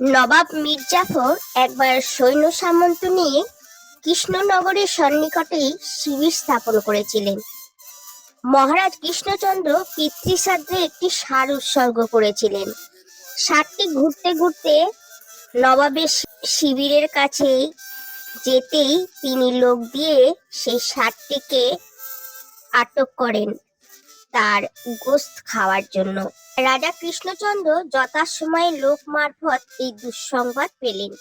নবাব মির্জাফর একবার সৈন্য সামন্ত নিয়ে কৃষ্ণনগরের সন্নিকটেই শিবির স্থাপন করেছিলেন। মহারাজ কৃষ্ণচন্দ্র পিতৃসাধ্যে একটি সার উৎসর্গ করেছিলেন। সারটি ঘুরতে ঘুরতে নবাবের শিবিরের কাছে যেতেই তিনি লোক দিয়ে সেই সারটিকে আটক করেন। তার গোস্ত খাওয়ার জন্য। রাজা কৃষ্ণচন্দ্র যথাসময়ে লোক মারফত এই দুঃসংবাদ পেলেন।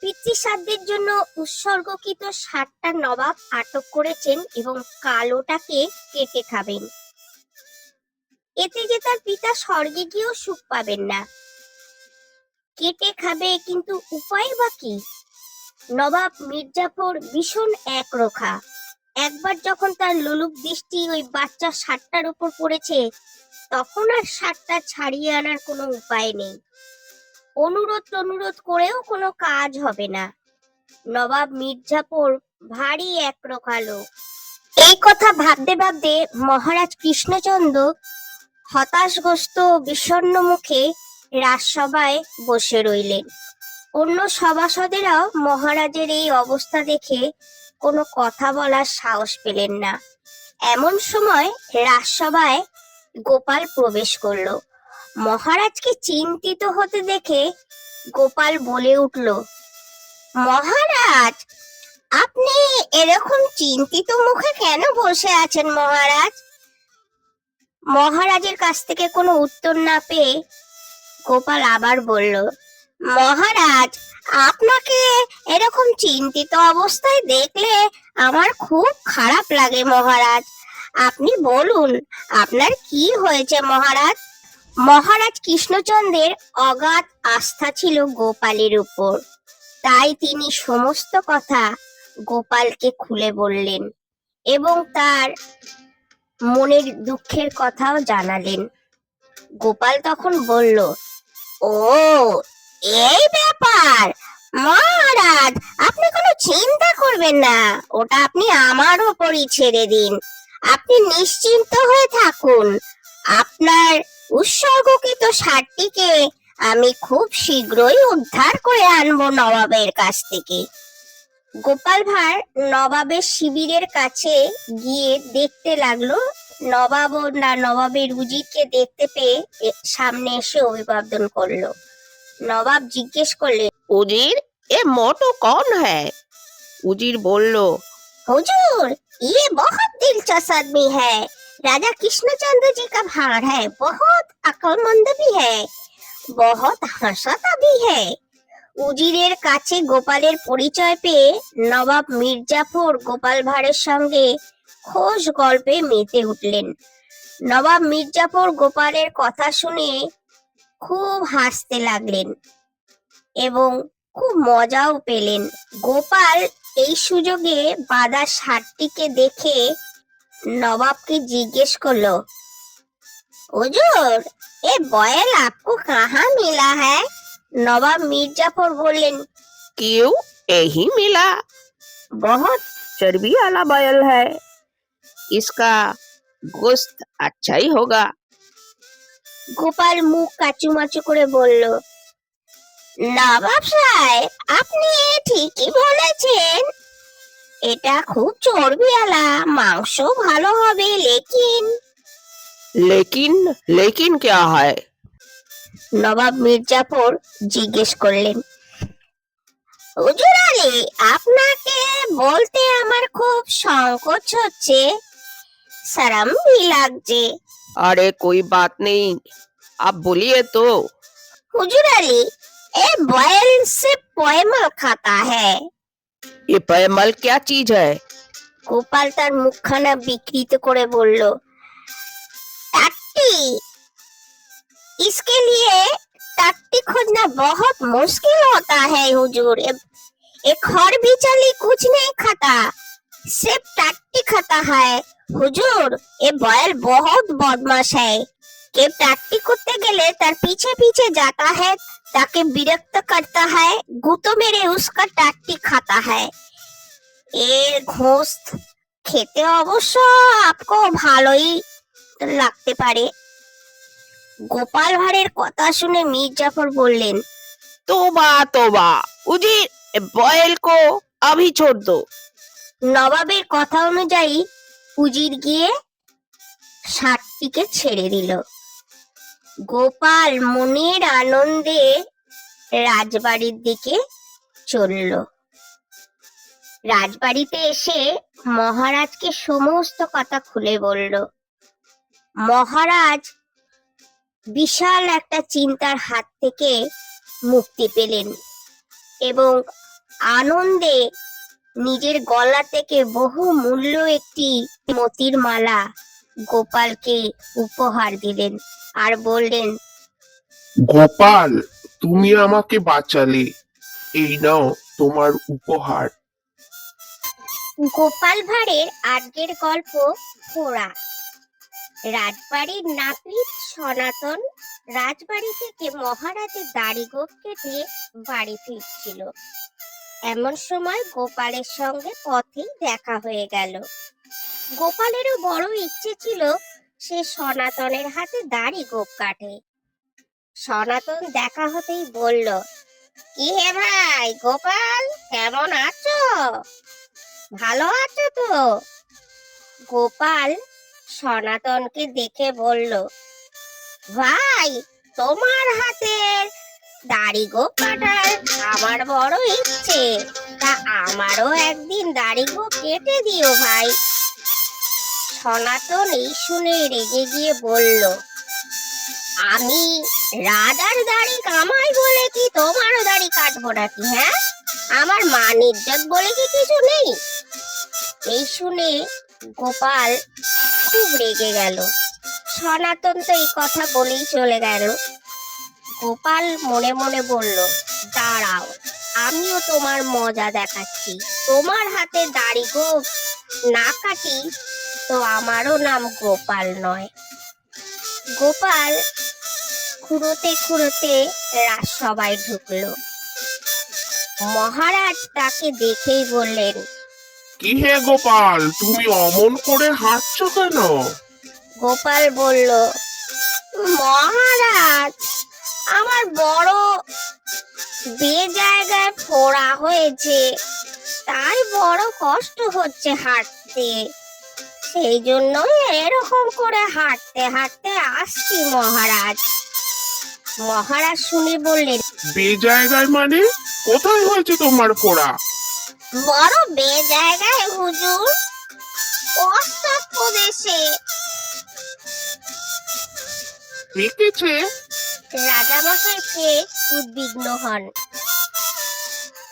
পিতৃসাধ্যের জন্য উৎসর্গকৃত ষাটটা নবাব আটক করেছেন এবং কালোটাকে কেটে খাবেন। এতে যে তার পিতা স্বর্গে গিয়েও সুখ পাবেন না। কেটে খাবে কিন্তু উপায় বা কি? নবাব মির্জাফর ভীষণ একরোখা। একবার যখন তার লোলুপ দৃষ্টি ওই বাচ্চা ষাটটার উপর পড়েছে, তখন আর ষাটটা ছাড়িয়ে আনার কোনো উপায় নেই। অনুরোধ অনুরোধ করেও কোনো কাজ হবে না। নবাব মির্জাপুর ভারী একরোখা লোক। এই কথা ভাবতে ভাবতে মহারাজ কৃষ্ণচন্দ্র হতাশগ্রস্ত ও বিষণ্ণ মুখে রাজসভায় বসে রইলেন। অন্য সভাসদেরাও মহারাজের এই অবস্থা দেখে কোনো কথা বলার সাহস পেলেন না। এমন সময় রাজসভায় গোপাল প্রবেশ করল। মহারাজকে চিন্তিত হতে দেখে গোপাল বলে উঠল, মহারাজ, আপনি এরকম চিন্তিত মুখে কেন বসে আছেন মহারাজ? মহারাজের কাছ থেকে কোনো উত্তর না পেয়ে গোপাল আবার বলল মহারাজ, আপনাকে এরকম চিন্তিত অবস্থায় দেখলে আমার খুব খারাপ লাগে মহারাজ। আপনি বলুন, আপনার কি হয়েছে মহারাজ? মহারাজ কৃষ্ণচন্দ্রের অগাধ আস্থা ছিল গোপালের উপর। তাই তিনি সমস্ত কথা গোপালকে খুলে বললেন এবং তার মনের দুঃখের কথাও জানালেন। গোপাল তখন বলল, ও এই ব্যাপার। মহারাজ, আপনি কোনো চিন্তা করবেন না। ওটা আপনি আমার ওপরই ছেড়ে দিন। আপনি নিশ্চিন্ত হয়ে থাকুন। আপনার উৎসর্গকৃত ষাটটিকে আমি খুব শীঘ্রই উদ্ধার করে আনব নবাবের কাছ থেকে। গোপাল ভাঁড় নবাবের শিবিরের কাছে গিয়ে দেখতে লাগল, নবাব না, নবাবের উজিরকে দেখতে পেয়ে সামনে এসে অভিবাদন করল। নবাব জিজ্ঞেস করলেন उजीर ये मोटू कौन है उजीर बोल हुजूर ये बहुत दिलचस्प आदमी है राजा कृष्णचंद्र जी का भाड़ है बहुत अक्लमंद भी है बहुत हंसता भी है উজিরের কাছে গোপালের পরিচয় পেয়ে নবাব মির্জাফর গোপাল ভাঁড়ের সঙ্গে খোশ গল্পে মেতে উঠলেন নবাব মির্জাফর গোপালের কথা শুনে খুব হাসতে লাগলেন এবং খুব মজাও পেলেন গোপাল এই সুযোগে বাদা ষাটটিকে দেখে নবাবকে জিজ্ঞেস করলো হুজুর এ বয়েল আপকো কাহা মিলা হ্যায় নবাব মির্জাফর বললেন क्यों यही मिला बहुत चर्बी वाला बैल है इसका गोश्त अच्छा ही होगा গোপাল মুখ কাচুমাচু করে বলল নবাব সাহেব আপনি ঠিকই বলেছেন। এটা খুব চর্বিওয়ালা মাংস ভালো হবে লেকিন। লেকিন? লেকিন কে হয়? নবাব মির্জাপুর জিজ্ঞেস করলেন হুজুর আলী আপনাকে বলতে আমার খুব সংকোচ হচ্ছে। সারাম ভি লাগছে अरे कोई बात नहीं आप बोलिए तो হুজুর আলী এ বয়েল সে পয়মাল খাতা হ্যায় ये पैमल क्या चीज है গোপাল তার মুখখানা বিকৃত করে বলল टाट्टी इसके लिए टाट्टी खोजना बहुत मुश्किल होता है हुजूर ये ये खर बिचली कुछ नहीं खाता सिर्फ टाट्टी खाता है হুজুর এ বয়েল বহুত বদমাশ है के टाट्टी করতে গেলে তার পিছে পিছে जाता है তাকে বিরক্ত करता है গুতো মেরে उसका टाट्टी खाता है এর ঘোষ খেতে অবশ্য আপকো ভালোই লাগতে পারে গোপাল ভাঁড়ের কথা শুনে মীর জাফর বললেন तोबा तोबा उजिर बॉयल को अभी छोड़ दो নবাবের কথা অনুযায়ী উজির গিয়ে ষাটটিকে ছেড়ে দিল। গোপাল মনের আনন্দে রাজবাড়ির দিকে চলল। রাজবাড়িতে এসে মহারাজকে সমস্ত কথা খুলে বলল। মহারাজ বিশাল একটা চিন্তার হাত থেকে মুক্তি পেলেন এবং আনন্দে নিজের গলা থেকে বহু মূল্য একটি মতির মালা গোপালকে উপহার দিলেন আর বললেন গোপাল তুমি আমাকে বাঁচালে। এই নাও তোমার উপহার। গোপাল ভাঁড়ের আজকের গল্প ফোড়া রাজবাড়ির নাপিত সনাতন রাজবাড়ি থেকে মহারাজের দাড়ি গোপ কেটে বাড়ি ফিরছিল। এমন সময় গোপালের সঙ্গে পথেই দেখা হয়ে গেল। গোপালেরও বড় ইচ্ছে ছিল সে সনাতনের হাতে দাড়ি গোপ কাটে। সনাতন দেখা হতেই বলল, কি হে ভাই, গোপাল, কেমন আছো? ভালো আছো তো? গোপাল সনাতনকে দেখে বলল, ভাই, তোমার হাতের দাড়ি গো কাটার আমার বড় ইচ্ছে। তা আমারও একদিন দাড়ি গো কেটে দিও ভাই। সনাতন এই শুনে রেগে গিয়ে বলল, আমি রাজার দাড়ি কামাই বলে কি তোমারও দাড়ি কাটবো নাকি হ্যাঁ? আমার মান ইজ্জত বলে কি কিছু নেই? এই শুনে গোপাল খুব রেগে গেল। সনাতন তো এই কথা বলেই চলে গেল। গোপাল মনে মনে বলল দাঁড়াও আমিও তোমার মজা দেখাচ্ছি। তোমার হাতে দাড়ি গোপ না কাটি তো আমারও নাম গোপাল নয়। গোপাল খুঁড়োতে খুঁড়োতে রাজসভায় ঢুকলো। মহারাজ তাকে দেখেই বললেন কি হে গোপাল তুমি অমন করে হাঁটছো কেন? গোপাল বলল মহারাজ আমার বড় বে জায়গায় ফোড়া হয়েছে। তাই বড় কষ্ট হচ্ছে হাঁটতে। সেই জন্যই এরকম করে হাঁটতে হাঁটতে আসছি মহারাজ। মহারাজ শুনে বললেন বে জায়গায় মানে? কোথায় হয়েছে তোমার ফোড়া? বড় বে জায়গায় হুজুর পশ্চাৎ প্রদেশে রাজামশাই পেয়ে উদ্বিগ্ন হন।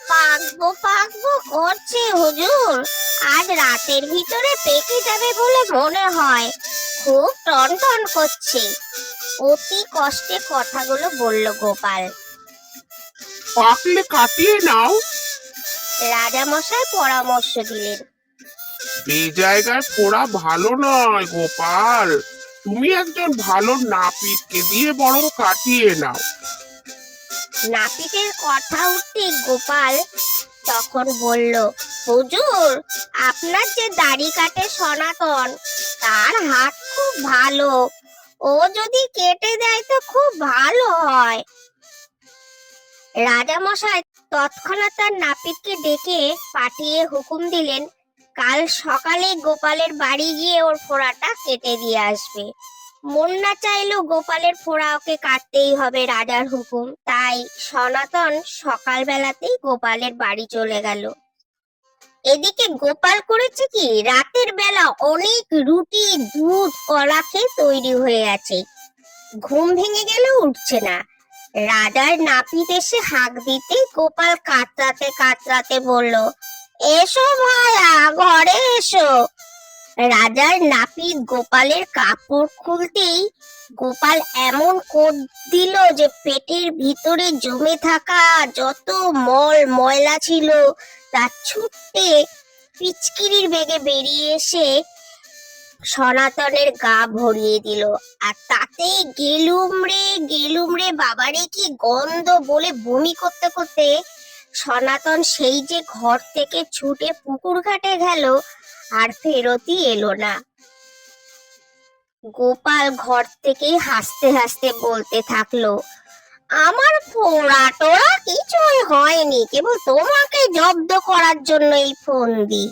পাকবো পাকবো করছে হুজুর। আজ রাতের ভিতরে পেকে যাবে বলে মনে হয়। খুব টন টন করছে। অতি কষ্টে কথাগুলো বলল গোপাল। পাকলে কাটিয়ে নাও। রাজামশাই পরামর্শ দিলেন। বে জায়গায় ফোড়া ভালো নয় গোপাল। তুমি একজন ভালো নাপিতকে দিয়ে বরং কাটিয়ে নাও। নাপিতের কথা উঠতে গোপাল তখন বলল, হুজুর, আপনার যে দাড়ি কাটে সনাতন, তার হাত খুব ভালো। ও যদি কেটে দেয় তো খুব ভালো হয়। রাজামশাই তৎক্ষণাৎ তার নাপিতকে ডেকে পাঠিয়ে হুকুম দিলেন কাল সকালে গোপালের বাড়ি গিয়ে ওর ফোড়াটা কেটে দিয়ে আসবে। মন না চাইলেও গোপালের ফোড়া ওকে কাটতেই হবে রাজার হুকুম। তাই সনাতন সকালবেলাতেই গোপালের বাড়ি চলে গেল। এদিকে গোপাল করেছে কি, রাতের বেলা অনেক রুটি, দুধ, কলা খেয়ে তৈরি হয়ে আছে। ঘুম ভেঙে গেলেও উঠছে না। রাজার নাপিত এসে হাঁক দিতে গোপাল কাতরাতে কাতরাতে বলল এসো ভায়া, ঘরে এসো। রাজার নাপিত গোপালের কাপড় খুলতেই গোপাল এমন কোট দিল যে পেটের ভিতরে জমে থাকা যত মল ময়লা ছিল, তা ছুটতে পিচকিরির বেগে বেরিয়ে এসে সনাতনের গা ভরিয়ে দিল। আর তাতে গেলুম রে গেলুম রে বাবারে, কি গন্ধ বলে বমি করতে করতে সনাতন সেই যে ঘর থেকে ছুটে পুকুর ঘাটে গেল, আর ফেরতই এলো না। গোপাল ঘর থেকেই হাসতে হাসতে বলতে থাকল, আমার ফোড়া টোড়া কিছুই হয়নি, কেবল তোমাকে জব্দ করার জন্য এই ফোন দি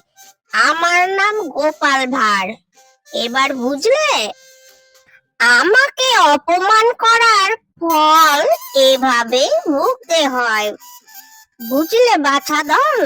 আমার নাম গোপাল ভাঁড়। এবার বুঝলে? আমাকে অপমান করার ফল এভাবে ভুগতে হয়। বুঝলে বাছাধন